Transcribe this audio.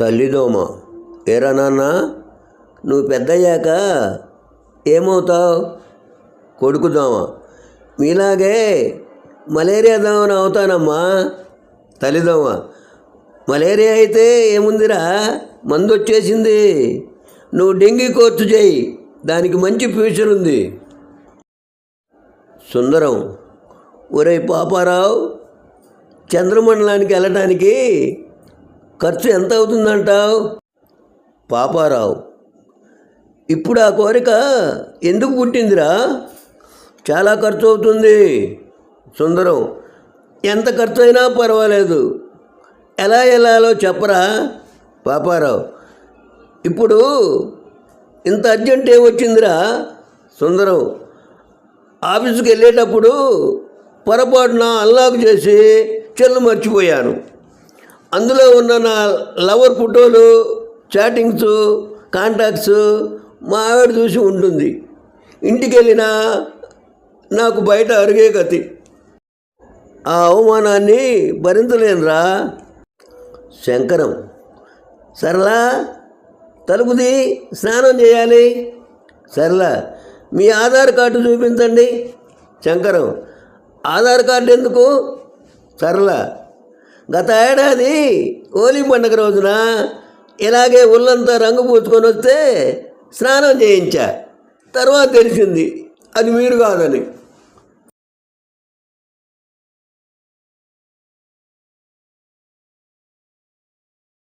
తల్లిదోమ. ఏరా నాన్న నువ్వు పెద్దయ్యాక ఏమవుతావు? కొడుకుదోమ మీలాగే మలేరియా దోమన అవుతానమ్మా. తల్లిదోమ. మలేరియా అయితే ఏముందిరా? మందు వచ్చేసింది నువ్వు డెంగీ కోర్సు చేయి. దానికి మంచి ఫ్యూచర్ ఉంది. సుందరం. ఒరే పాపారావు చంద్రమండలానికి వెళ్ళటానికి ఖర్చు ఎంత అవుతుందంటావు? పాపారావు. ఇప్పుడు ఆ కోరిక ఎందుకు పుట్టిందిరా? చాలా ఖర్చు అవుతుంది. సుందరం ఎంత ఖర్చు అయినా పర్వాలేదు. ఎలా వెళ్ళాలో చెప్పరా? పాపారావు. ఇప్పుడు ఇంత అర్జెంట్ ఏమొచ్చిందిరా సుందరం ఆఫీసుకి వెళ్ళేటప్పుడు పొరపాటున అల్లాకు చేసి చెల్లు మర్చిపోయాను. అందులో ఉన్న నా లవర్ ఫోటోలు చాటింగ్స్ కాంటాక్ట్స్ మా ఆవిడ చూసి ఉంటుంది. ఇంటికి వెళ్ళినా నాకు బయట అరిగే గతి. ఆ అవమానాన్ని భరించలేనురా. శంకరం సరళా తలుపుది స్నానం చేయాలి. సరళా మీ ఆధార్ కార్డు చూపించండి. శంకరం ఆధార్ కార్డు ఎందుకు? సరళ గత ఏడాది హోలీ పండుగ రోజున ఇలాగే ఒళ్ళంతా రంగు పూసుకొని వస్తే స్నానం చేయించా. తర్వాత తెలిసింది అది మీరు కాదని.